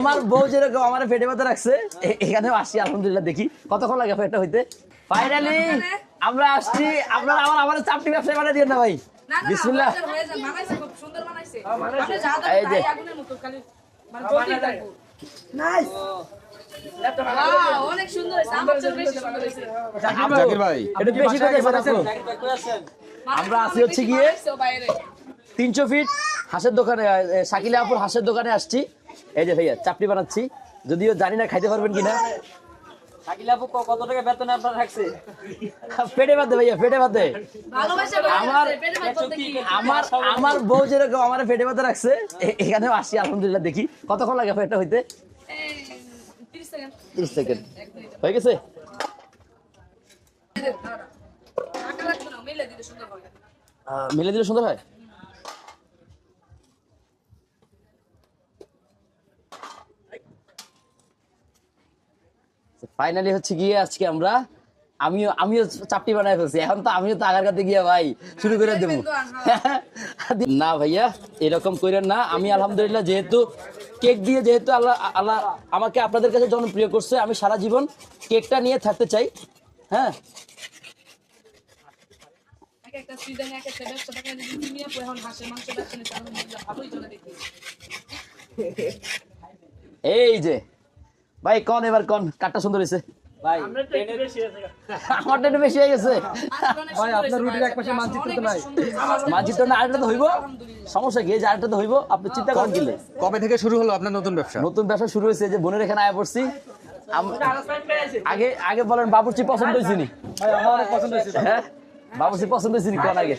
আমার বউ যেরকম আমার পেটে ব্যথা রাখছে এখানেও আসছি আলহামদুলিল্লাহ দেখি। কতক্ষণ লাগে পেটটা হইতে? ফাইনালি আমরা আসছি। আপনারা আমার আমার চাপটি ব্যবসায় বানিয়ে দিয়ে না ভাই? বিসমিল্লাহ। এই যে। অনেক সুন্দর আমার আছি হচ্ছে গিয়ে। তিনশো ফিট হাঁসের দোকানে শাকিলা আপুর হাঁসের দোকানে আসছি। এই যে ভাইয়া চাপটি বানাচ্ছি। যদিও জানি না খাইতে পারবেন কিনা। শাকিলাপু কত টাকা বেতন আপনার রাখছে পেটে বাদে ভাইয়া পেটে বাদে আমার বানাইছে, পেটে ভাত বলতে কি? আমার আমার বউ যেরকম আমার পেটে রাখছে এখানেও আলহামদুলিল্লাহ দেখি। কতক্ষণ লাগে পেটটা হইতে? এই, 30 সেকেন্ড। তিরিশ সেকেন্ড। হয়ে গেছে। মিলে দিলে সুন্দর হয়? ফাইনালি হচ্ছে গিয়ে আজকে আমরা আমিও আমিও চাপটি বানাই ফেলছি। এখন তো আমিও তো আগার কাছে গিয়ে ভাই শুরু করে দেবো। না ভাইয়া এরকম করেন না। আমি আলহামদুলিল্লাহ যেহেতু কেক দিয়ে যেহেতু আল্লাহ আল্লাহ আমাকে আপনাদের কাছে জনপ্রিয় করছে আমি সারা জীবন কেকটা নিয়ে থাকতে চাই। হ্যাঁ? এই যে ভাই কন এবার কন? কাটটা সুন্দর হয়েছে। ভাই আমারটা একটু বেশি হয়ে গেছে। ভাই আপনার রুটির এক পাশে মানচিত্র তো নাই। মানচিত্র না আরেকটা তো হইব। সমস্যা কি যে আরেকটা তো হইব। আপনি চিন্তা করেন কবে থেকে শুরু হলো আপনার নতুন ব্যবসা? নতুন ব্যবসা শুরু হয়েছে যে বোনের এখানে আয় পড়ছি। আগে আগে বলেন বাবুর্চি পছন্দ হয়েছিনি হ্যাঁ? বাবুর্চি পছন্দ হয়েছিনি কোন আগে?